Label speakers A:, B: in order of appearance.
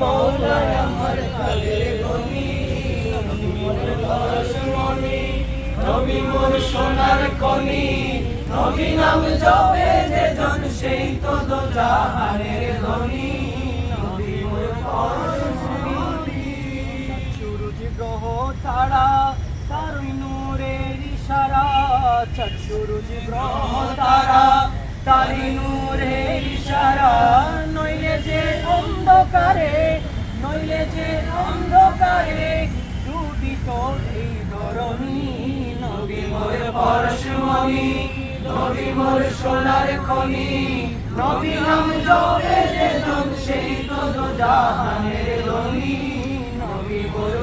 A: মৌলা আমার কালের গনি নবী মোর সোনার খনি নবী নাম জপে যে জন সেই তো দো জাহানের ধনী নবী মোর তারা তার নূরের ইশারা অন্ধকারে, নইলে যে অন্ধকারে ডুবিত এই ধরণী নবী মোর পরশুমণি নবী মোর সোনার খনি। নবী নাম জবে যে সেই তো জাহানের ধনী নবী মোর